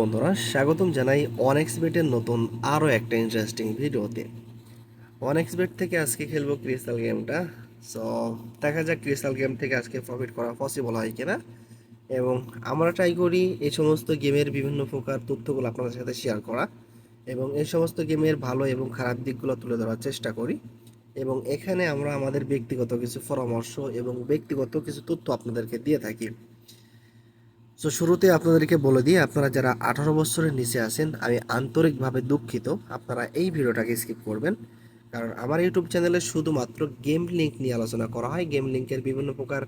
বন্ধুরা, স্বাগতম জানাই অনেক্সবেটের নতুন আরও একটা ইন্টারেস্টিং ভিডিওতে। অনেক্সবেট থেকে আজকে খেলব ক্রিস্টাল গেমটা সো দেখা যাক ক্রিস্টাল গেম থেকে আজকে প্রফিট করা পসিবল হয় কিনা। এবং আমরা ট্রাই করি এই সমস্ত গেমের বিভিন্ন প্রকার তথ্যগুলো আপনাদের সাথে শেয়ার করা। এবং এই সমস্ত গেমের ভালো এবং খারাপ দিকগুলো তুলে ধরার চেষ্টা করি। এবং এখানে আমরা আমাদের ব্যক্তিগত কিছু পরামর্শ এবং ব্যক্তিগত কিছু তথ্য আপনাদেরকে দিয়ে থাকি। তো শুরুতে আপনাদেরকে বলে দিই, আপনারা যারা আঠারো বছরের নিচে আছেন, আমি আন্তরিকভাবে দুঃখিত। আপনারা এই ভিডিওটাকে স্কিপ করবেন। কারণ আমার ইউটিউব চ্যানেলে শুধুমাত্র গেম লিঙ্ক নিয়ে আলোচনা করা হয়। গেম লিঙ্কের বিভিন্ন প্রকার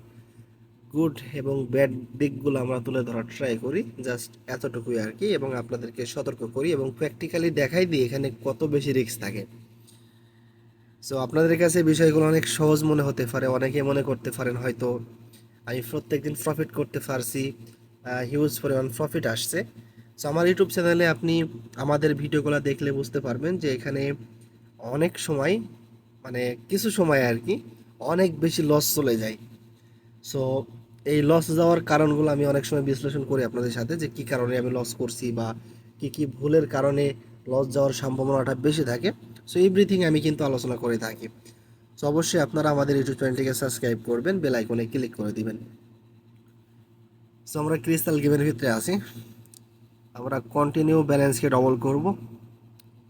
গুড এবং ব্যাড দিকগুলো আমরা তুলে ধরার ট্রাই করি। জাস্ট এতটুকুই আর কি, এবং আপনাদেরকে সতর্ক করি এবং প্র্যাকটিক্যালি দেখাই দিই এখানে কত বেশি রিস্ক থাকে। সো আপনাদের কাছে বিষয়গুলো অনেক সহজ মনে হতে পারে, অনেকে মনে করতে পারেন হয়তো, আমি প্রত্যেকদিন প্রফিট করতে পারছি হিউজ পরিমাণ প্রফিট আসছে। সো আমার ইউটিউব চ্যানেলে আপনি আমাদের ভিডিওগুলো দেখলে বুঝতে পারবেন যে এখানে অনেক সময় মানে কিছু সময় আর কি, অনেক বেশি লস চলে যায়। সো এই লস যাওয়ার কারণগুলো আমি অনেক সময় বিশ্লেষণ করি আপনাদের সাথে যে কি কারণে আমি লস করছি বা কি কি ভুলের কারণে লস যাওয়ার সম্ভাবনাটা বেশি থাকে। সো এভরিথিং আমি কিন্তু আলোচনা করে থাকি। সো অবশ্যই আপনারা আমাদের ইউটিউব চ্যানেলটিকে সাবস্ক্রাইব করবেন বেল আইকনে ক্লিক করে দিবেন। সো আমরা ক্রিস্টাল গেমের ভিতরে আসি আমরা কন্টিনিউ ব্যালেন্সকে ডবল করব।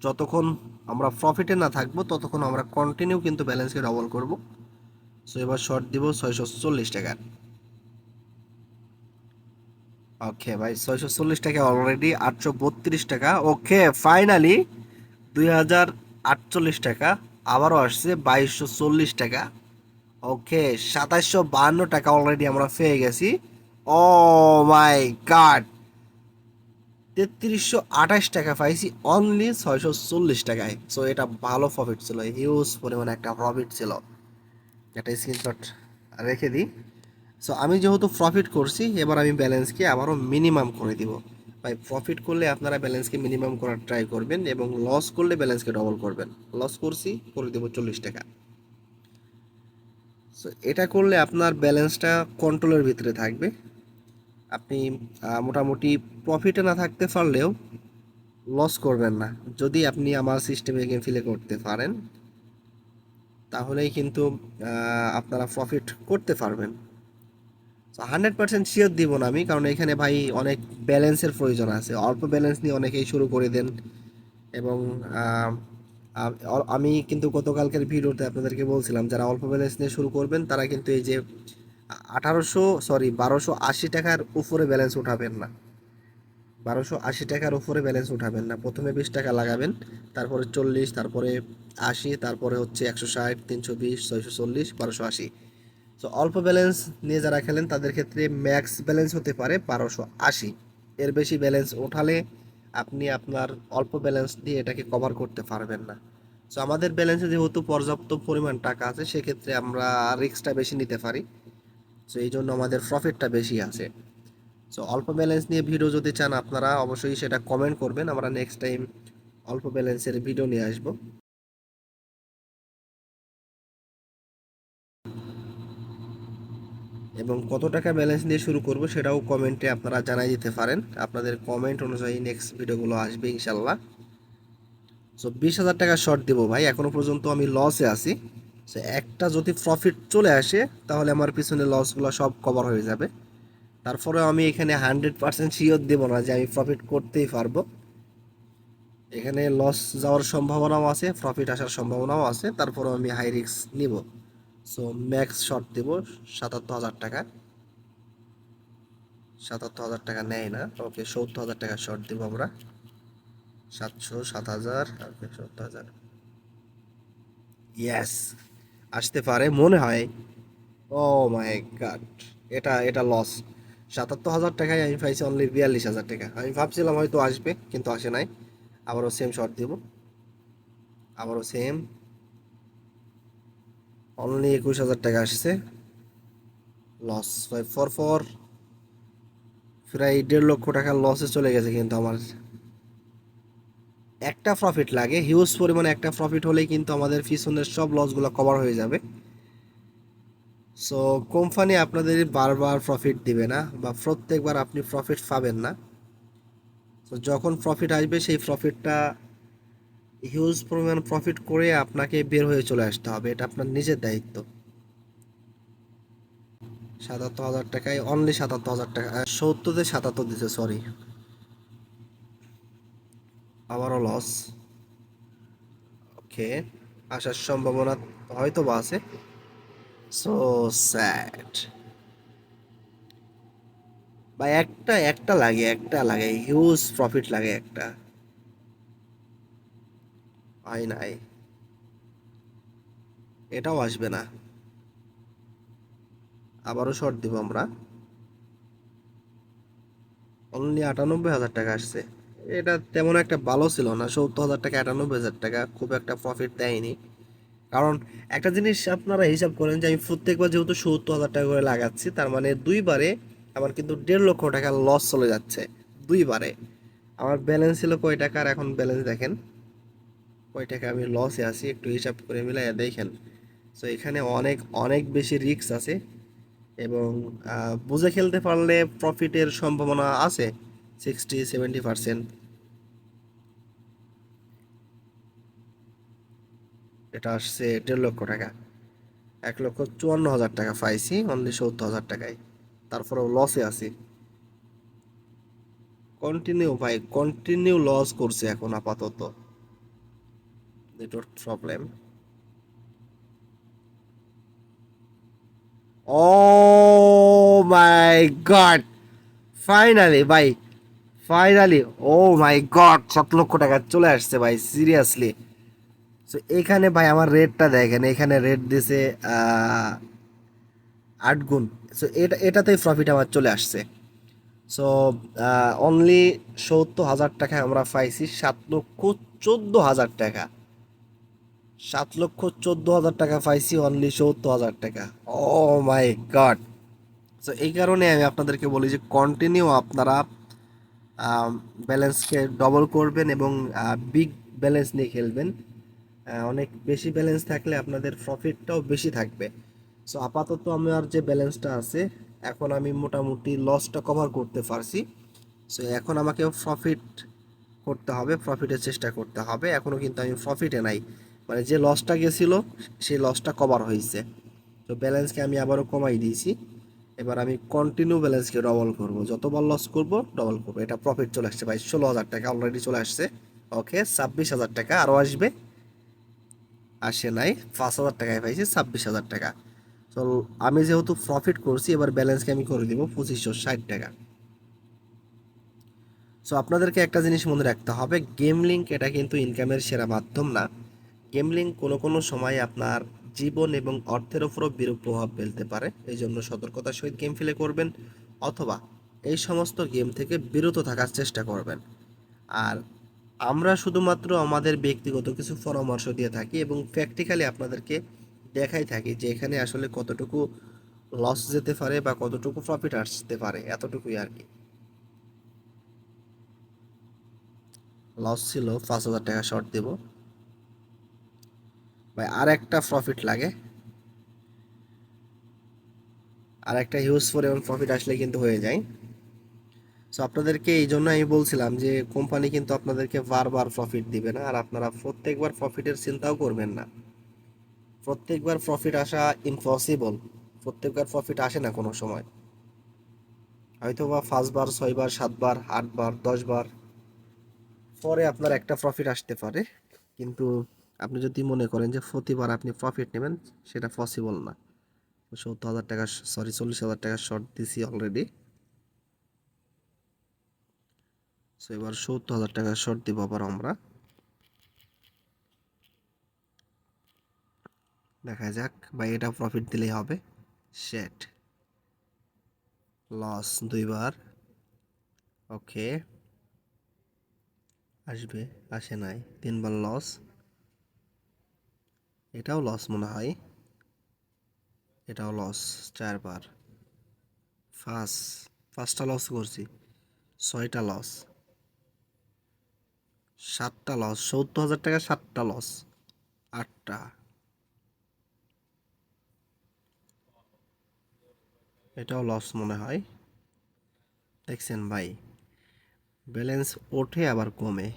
যতক্ষণ আমরা প্রফিটে না থাকব, ততক্ষণ আমরা কন্টিনিউ কিন্তু ব্যালেন্সকে ডবল করব। সো এবার শর্ট দিব ছয়শো চল্লিশ টাকার ওকে ভাই, ছয়শো চল্লিশ টাকা অলরেডি আটশো বত্রিশ টাকা। ওকে ফাইনালি দুই হাজার আটচল্লিশ টাকা আবারও আসছে বাইশশো চল্লিশ টাকা। ওকে সাতাশশো টাকা অলরেডি আমরা পেয়ে গেছি। ও মাই গাড তেত্রিশশো আঠাশ টাকা পাইছি অনলি ছয়শো চল্লিশ টাকায়। সো এটা ভালো প্রফিট ছিল হিউজ পরিমাণে একটা প্রফিট ছিল। একটা স্ক্রিনশট রেখে দিই। সো আমি যেহেতু প্রফিট করছি, এবার আমি ব্যালেন্সকে আবারও মিনিমাম করে দিব। ভাই প্রফিট করলে আপনারা ব্যালেন্সকে মিনিমাম করার ট্রাই করবেন এবং লস করলে ব্যালেন্সকে ডবল করবেন। লস করছি, করে দেবো চল্লিশ টাকা। সো এটা করলে আপনার ব্যালেন্সটা কন্ট্রোলের ভিতরে থাকবে। আপনি মোটামুটি প্রফিটে না থাকতে পারলেও লস করবেন না। যদি আপনি আমার সিস্টেমে গেম ফিলে করতে পারেন, তাহলেই কিন্তু আপনারা প্রফিট করতে পারবেন। তো হান্ড্রেড পার্সেন্ট শিওর দিব না আমি, কারণ এখানে ভাই অনেক ব্যালেন্সের প্রয়োজন আছে। অল্প ব্যালেন্স নিয়ে অনেকেই শুরু করে দেন। এবং আমি কিন্তু গতকালকের ভিডিওতে আপনাদেরকে বলছিলাম, যারা অল্প ব্যালেন্স নিয়ে শুরু করবেন, তারা কিন্তু এই যে আঠারোশো সরি বারোশো আশি টাকার উপরে ব্যালেন্স উঠাবেন না। বারোশো আশি টাকার উপরে ব্যালেন্স উঠাবেন না। প্রথমে বিশ টাকা লাগাবেন, তারপরে চল্লিশ, তারপরে আশি, তারপরে হচ্ছে একশো ষাট, তিনশো বিশ, ছয়শো চল্লিশ, বারোশো আশি। তো অল্প ব্যালেন্স নিয়ে যারা খেলেন, তাদের ক্ষেত্রে ম্যাক্স ব্যালেন্স হতে পারে বারোশো আশি। এর বেশি ব্যালেন্স ওঠালে আপনি আপনার অল্প ব্যালেন্স দিয়ে এটাকে কভার করতে পারবেন না। সো আমাদের ব্যালেন্সে যেহেতু পর্যাপ্ত পরিমাণ টাকা আছে, সেক্ষেত্রে আমরা রিস্কটা বেশি নিতে পারি। সো এই জন্য আমাদের প্রফিটটা বেশি আছে। সো অল্প ব্যালেন্স নিয়ে ভিডিও যদি চান আপনারা, অবশ্যই সেটা কমেন্ট করবেন। আমরা নেক্সট টাইম অল্প ব্যালেন্সের ভিডিও নিয়ে আসব। এবং কত টাকা ব্যালেন্স দিয়ে শুরু করব সেটাও কমেন্টে আপনারা জানাই দিতে পারেন। আপনাদের কমেন্ট অনুযায়ী নেক্সট ভিডিওগুলো আসবে ইনশাল্লাহ সো বিশ হাজার টাকা শর্ট দেবো ভাই। এখনও পর্যন্ত আমি লসে আছি। সো একটা যদি প্রফিট চলে আসে, তাহলে আমার পিছনে লসগুলো সব কভার হয়ে যাবে। তারপরে আমি এখানে হান্ড্রেড পার্সেন্ট শিওর দেবো না যে আমি প্রফিট করতেই পারব। এখানে লস যাওয়ার সম্ভাবনাও আছে প্রফিট আসার সম্ভাবনাও আছে, তারপরেও আমি হাই রিস্ক নিব। সো ম্যাক্স শর্ট দেব, সাতাত্তর হাজার টাকা। সাতাত্তর হাজার টাকা নেয় না। ওকে, সত্তর হাজার টাকা শর্ট দেবো আমরা। সাতশো সাত হাজার সত্তর হাজার। ইয়েস আসতে পারে, মনে হয়। ও মাই গড এটা এটা লস সাতাত্তর হাজার টাকায় আমি পাইছি অনলি বিয়াল্লিশ হাজার টাকা। আমি ভাবছিলাম হয়তো আসবে, কিন্তু আসে নাই। আবারও সেম শর্ট দেব। আবারও সেম অনলি একুশ হাজার টাকা আসছে। লস ফোর ফোর প্রায় দেড় লক্ষ টাকা লসে চলে গেছে কিন্তু আমার। একটা প্রফিট লাগে হিউজ পরিমাণে একটা প্রফিট হলেই কিন্তু আমাদের পিছনের সব লসগুলো কভার হয়ে যাবে। সো কোম্পানি আপনাদের বারবার প্রফিট দিবে না বা প্রত্যেকবার আপনি প্রফিট পাবেন না। তো যখন প্রফিট আসবে, সেই প্রফিটটা হিউজ পরিমাণ প্রফিট করে আপনাকে বের হয়ে চলে আসতে হবে, এটা আপনার নিজের দায়িত্ব। সাতাত্তর হাজার টাকায় অনলি সাতাত্তর হাজার টাকা সত্তরতে সাতাত্তর দিতে সরি আবারও লস ওকে আসার সম্ভাবনা হয়তো বা আছে। সো স্যাড বা একটা একটা লাগে একটা লাগে হিউজ প্রফিট লাগে একটা। আই নাই। এটাও আসবে না। আবারও শর্ট দিব আমরা। অনলি আটানব্বই হাজার টাকা আসছে। এটা তেমন একটা ভালো ছিল না। সত্তর হাজার টাকা, আটানব্বই হাজার টাকা খুব একটা প্রফিট দেয়নি। কারণ একটা জিনিস আপনারা হিসাব করেন যে আমি প্রত্যেকবার যেহেতু সত্তর হাজার টাকা করে লাগাচ্ছি, তার মানে দুইবারে আমার কিন্তু দেড় লক্ষ টাকা লস চলে যাচ্ছে। দুইবারে। আমার ব্যালেন্স ছিল কয় টাকা? আর এখন ব্যালেন্স দেখেন। কয় টাকা আমি লসে আছি, একটু হিসাব করে মিলাই দেখেন। সো এখানে অনেক অনেক বেশি রিস্ক আছে এবং বুঝে খেলতে পারলে প্রফিটের সম্ভাবনা আছে। সিক্সটি সেভেন্টি পার্সেন্ট এটা আসছে দেড় লক্ষ টাকা। এক লক্ষ চুয়ান্ন হাজার টাকা পাইছি অনলি সত্তর হাজার টাকায়। তারপরেও লসে আছি। কন্টিনিউ ভাই কন্টিনিউ লস করছে এখন আপাতত। Network problem oh my god finally ভাই ফাইনালি ও মাই গড সাত লক্ষ টাকা চলে আসছে ভাই সিরিয়াসলি সো এখানে ভাই আমার রেটটা দেখেন, এখানে রেট দিছে আট গুণ। সো এটা, এটাতেই প্রফিট আমার চলে আসছে। সো অনলি সত্তর হাজার টাকা আমরা পাইছি সাত লক্ষ চোদ্দ হাজার টাকা। সাত লক্ষ চোদ্দ হাজার টাকা পাইছি অনলি সত্তর হাজার টাকা। ও মাই গড সো এই কারণে আমি আপনাদেরকে বলি যে কন্টিনিউ আপনারা ব্যালেন্সকে ডবল করবেন এবং বিগ ব্যালেন্স নিয়ে খেলবেন। অনেক বেশি ব্যালেন্স থাকলে আপনাদের প্রফিটটাও বেশি থাকবে। সো আপাতত আমার যে ব্যালেন্সটা আছে, এখন আমি মোটামুটি লসটা কভার করতে পারছি। সো এখন আমাকে প্রফিট করতে হবে প্রফিটের চেষ্টা করতে হবে। এখনও কিন্তু আমি প্রফিটে নাই। মানে যে লসটা গেছিল, সেই লসটা কভার হয়েছে। তো ব্যালেন্সকে আমি আবারও কমাই দিয়েছি। এবার আমি কন্টিনিউ ব্যালেন্সকে ডবল করব। যতবার লস করব ডবল করব। এটা প্রফিট চলে আসছে ভাই, ষোলো হাজার টাকা অলরেডি চলে আসছে। ওকে ছাব্বিশ হাজার টাকা আরও আসবে। আসে নাই, পাঁচ হাজার টাকায় পাইছি ছাব্বিশ হাজার টাকা। তো আমি যেহেতু প্রফিট করছি, এবার ব্যালেন্সকে আমি করে দিব পঁচিশশো ষাট টাকা। সো আপনাদেরকে একটা জিনিস মনে রাখতে হবে গেম লিঙ্ক এটা কিন্তু ইনকামের সেরা মাধ্যম না। গেম লিঙ্ক কোনো কোনো সময় আপনার জীবন এবং অর্থের ওপরও বিরূপ প্রভাব ফেলতে পারে। এই জন্য সতর্কতার সহিত গেম ফেলে করবেন অথবা এই সমস্ত গেম থেকে বিরত থাকার চেষ্টা করবেন। আর আমরা শুধুমাত্র আমাদের ব্যক্তিগত কিছু পরামর্শ দিয়ে থাকি এবং প্র্যাকটিক্যালি আপনাদেরকে দেখাই থাকি যে এখানে আসলে কতটুকু লস যেতে পারে বা কতটুকু প্রফিট আসতে পারে, এতটুকুই আর কি। লস ছিল পাঁচ হাজার টাকা শর্ট দেব। ভাই আর একটা প্রফিট লাগে। আর একটা হিউজ পরিমাণ প্রফিট আসলে কিন্তু হয়ে যায়। সো আপনাদেরকে এই জন্য আমি বলছিলাম যে কোম্পানি কিন্তু আপনাদেরকে বারবার প্রফিট দিবে না। আর আপনারা প্রত্যেকবার প্রফিটের চিন্তাও করবেন না। প্রত্যেকবার প্রফিট আসা ইম্পসিবল প্রত্যেকবার প্রফিট আসে না কোনো সময়। হয়তো বা পাঁচবার ছয়বার, সাতবার, আটবার, দশবার। পরে আপনার একটা প্রফিট আসতে পারে। কিন্তু আপনি যদি মনে করেন যে প্রতিবার আপনি প্রফিট নেবেন, সেটা পসিবল না। সত্তর হাজার টাকা সরি চল্লিশ হাজার টাকা শর্ট দিছি অলরেডি সো এবার সত্তর হাজার টাকা শর্ট দিব আবার আমরা। দেখা যাক বা এটা প্রফিট দিলেই হবে। শেট লস দুইবার। ওকে আসবে, আসে নাই। তিনবার লস এটাও লস মনে হয়। এটাও লস চারবার। ফার্স্ট পাঁচটা লস করছি। ছয়টা লস সাতটা লস সত্তর হাজার টাকা সাতটা লস আটটা। এটাও লস মনে হয়। দেখছেন ভাই ব্যালেন্স ওঠে আবার কমে।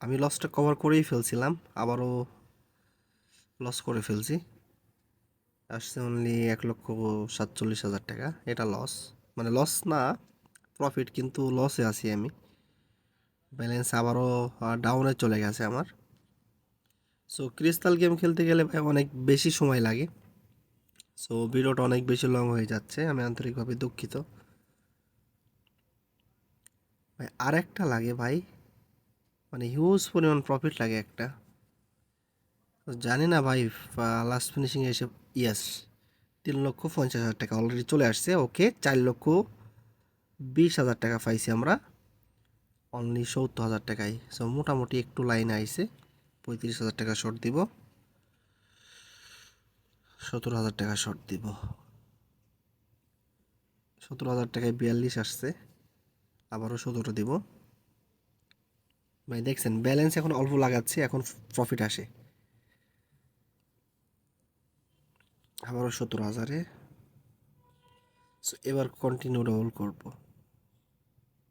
আমি লসটা কভার করেই ফেলছিলাম, আবারও লস করে ফেলছি। আসছে অনলি এক লক্ষ সাতচল্লিশ হাজার টাকা। এটা লস মানে লস না প্রফিট কিন্তু লসে আছি আমি। ব্যালেন্স আবারও ডাউনে চলে গেছে আমার। সো ক্রিস্টাল গেম খেলতে গেলে ভাই অনেক বেশি সময় লাগে। সো ভিডিওটা অনেক বেশি লং হয়ে যাচ্ছে। আমি আন্তরিকভাবে দুঃখিত। ভাই আর একটা লাগে ভাই। মানে হিউজ পরিমাণ প্রফিট লাগে একটা। জানি না ভাই লাস্ট ফিনিশিং এসে ইয়েস তিন লক্ষ পঞ্চাশ হাজার টাকা অলরেডি চলে আসছে ওকে চার লক্ষ বিশ হাজার টাকা পাইছি আমরা অনলি সত্তর হাজার টাকায়। সো মোটামুটি একটু লাইন আইছে, পঁয়ত্রিশ হাজার টাকা শর্ট দিব, সতেরো হাজার টাকা শর্ট দিব। সতেরো হাজার টাকায় বিয়াল্লিশ আসছে, আবারও সতেরো দিব। ভাই, দেখছেন ব্যালেন্স এখন অল্প লাগাচ্ছে, এখন প্রফিট আসে। আবারও সতেরো হাজারে। সো এবার কন্টিনিউ ডবল করব।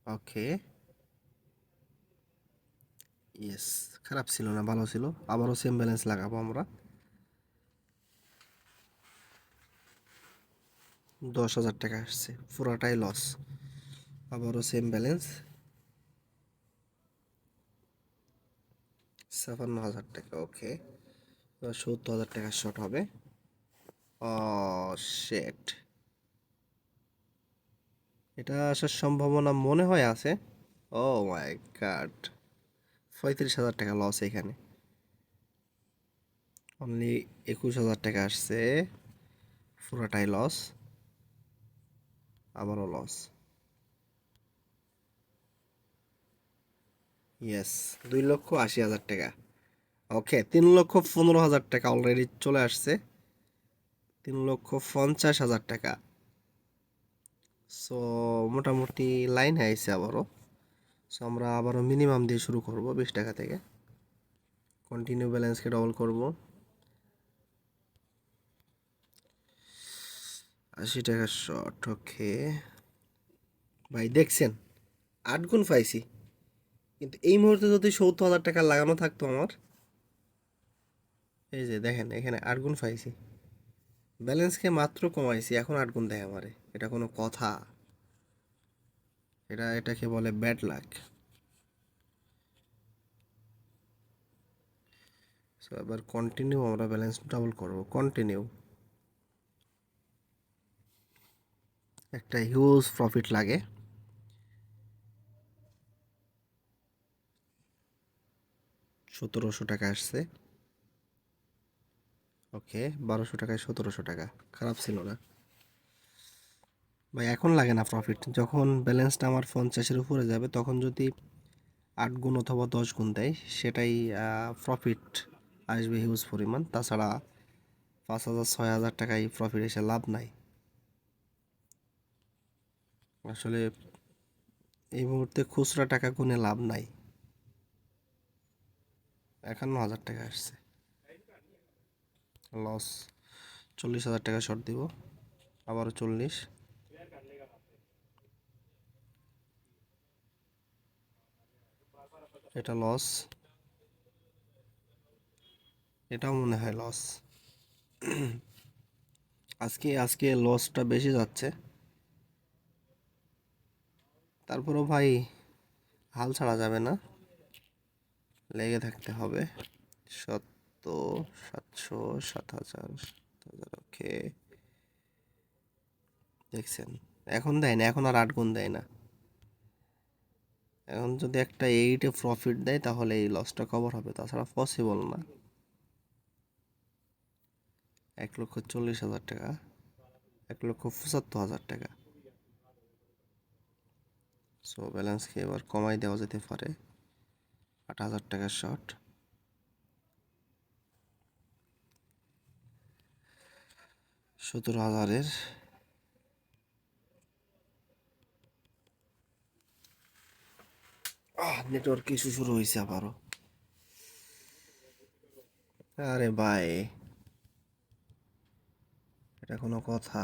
ওকে ইয়েস খারাপ ছিল না, ভালো ছিল। আবারও সেম ব্যালেন্স লাগাবো আমরা। দশ হাজার টাকা আসছে, পুরাটাই লস আবারও সেম ব্যালেন্স ছাপান্ন হাজার টাকা ওকে সত্তর হাজার টাকা শর্ট হবে। শেট এটা আসার সম্ভাবনা মনে হয় আছে। ও মাই গাড পঁয়ত্রিশ হাজার টাকা লস এখানে। অনলি একুশ হাজার টাকা আসছে। পুরোটাই লস আবারও লস ইয়েস দুই লক্ষ আশি হাজার টাকা। ওকে তিন লক্ষ পনেরো হাজার টাকা অলরেডি চলে আসছে। তিন লক্ষ পঞ্চাশ হাজার টাকা। সো মোটামুটি লাইন আইছে আবারও। সো আমরা আবারও মিনিমাম দিয়ে শুরু করব বিশ টাকা থেকে। কন্টিনিউ ব্যালেন্সকে ডবল করব। আশি টাকা শর্ট ওকে ভাই, দেখছেন? আট গুণ পাইছি। কিন্তু এই মুহূর্তে যদি সত্তর হাজার টাকা লাগানো থাকতো আমার, এই যে দেখেন, এখানে আট গুণ পাইছি। ব্যালেন্সকে মাত্র কমাইছি, এখন আট গুণ দেয় আমারে। এটা কোনো কথা। এটা, এটাকে বলে ব্যাড লাক সো এবার কন্টিনিউ আমরা ব্যালেন্স ডাবল করব। কন্টিনিউ একটা হিউজ প্রফিট লাগে। সতেরোশো টাকা আসছে। ওকে, বারোশো টাকায় সতেরোশো টাকা। খারাপ ছিল না। ভাই, এখন লাগে না প্রফিট যখন ব্যালেন্সটা আমার পঞ্চাশের উপরে যাবে, তখন যদি আট গুণ অথবা দশ গুণ দেয়, সেটাই প্রফিট আসবে হিউজ পরিমাণ। তাছাড়া পাঁচ হাজার, ছয় হাজার টাকায় প্রফিট এসে লাভ নাই। আসলে এই মুহূর্তে খুচরা টাকা গুনে লাভ নাই। একান্ন হাজার টাকা আসছে। লস চল্লিশ হাজার টাকা শর্ট দিব, আবারও চল্লিশ। এটা লস এটাও মনে হয় লস আজকে আজকে লসটা বেশি যাচ্ছে। তারপরেও ভাই, হাল ছাড়া যাবে না। লেগে থাকতে হবে। সত্তর সাতশো সাত হাজার সাত হাজার, ওকে। দেখছেন? এখন দেয় না, এখন আর আট গুণ দেয় না। এখন যদি একটা এইটে প্রফিট দেয়, তাহলে এই লসটা কভার হবে। তাছাড়া পসিবল না। এক লক্ষ চল্লিশ হাজার টাকা, এক লক্ষ পঁচাত্তর হাজার টাকা। সো ব্যালেন্সকে এবার কমাই দেওয়া যেতে পারে? আট হাজার টাকার শর্ট সতেরো হাজারের। নেটওয়ার্ক ইস্যু শুরু হয়েছে আবারও। আরে ভাই, এটা কোনো কথা।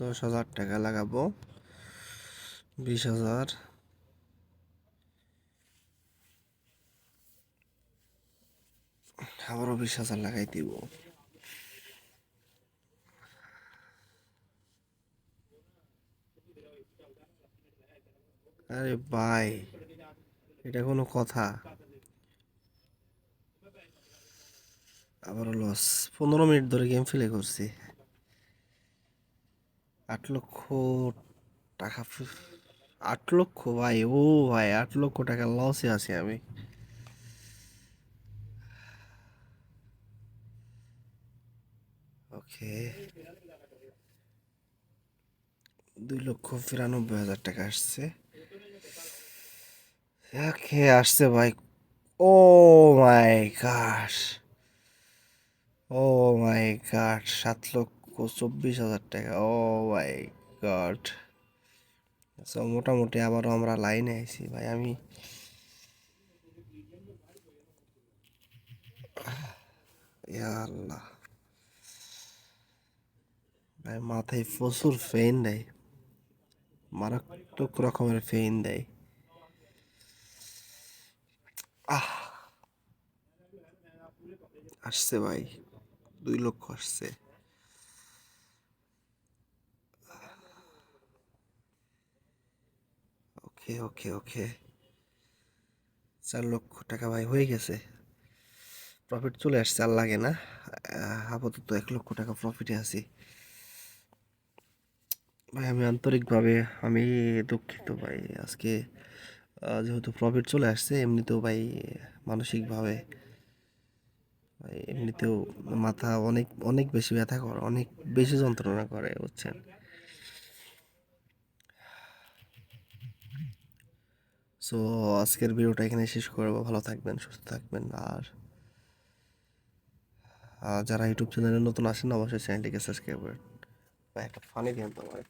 দশ হাজার টাকা লাগাবো। বিশ হাজার। আবারও বিশ হাজার লাগাই দিব। আরে ভাই, এটা কোনো কথা। আবারও লস পনেরো মিনিট ধরে গেম প্লে করছি। আট লক্ষ টাকা আট লক্ষ? ভাই, ও ভাই, আট লক্ষ টাকা লসে আছি আমি। ওকে। দুই লক্ষ বিরানব্বই হাজার টাকা আসছে। ওকে আসছে ভাই। ও মাই গাশ। ও মাই গড সাত লক্ষ চব্বিশ হাজার টাকা। ও মাই গড। সো মোটামুটি আবারও আমরা লাইনে আইছি। ভাই, আমি আল্লাহ ভাই, মাথায় প্রচুর ফেইন দেয়। মারাত্মক রকমের ফেইন দেয়। আহ। আসছে ভাই, দুই লক্ষ আসছে। ওকে ওকে ওকে। চার লক্ষ টাকা ভাই হয়ে গেছে। প্রফিট চলে আসছে, আর লাগে না। আপাতত এক লক্ষ টাকা প্রফিটে আছি। ভাই, আমি আন্তরিকভাবে, আমি দুঃখিত ভাই। আজকে যেহেতু প্রফিট চলে আসছে, এমনিতেও ভাই মানসিকভাবে, ভাই এমনিতেও মাথা অনেক অনেক বেশি ব্যথা করে, অনেক বেশি যন্ত্রণা করে, বুঝছেন? সো আজকের ভিডিওটা এখানে শেষ করব। ভালো থাকবেন, সুস্থ থাকবেন। আর যারা ইউটিউব চ্যানেলে নতুন আসেন, অবশ্যই চ্যানেলটিকে সাবস্ক্রাইব করেন একটা ফানি দিন তোমার।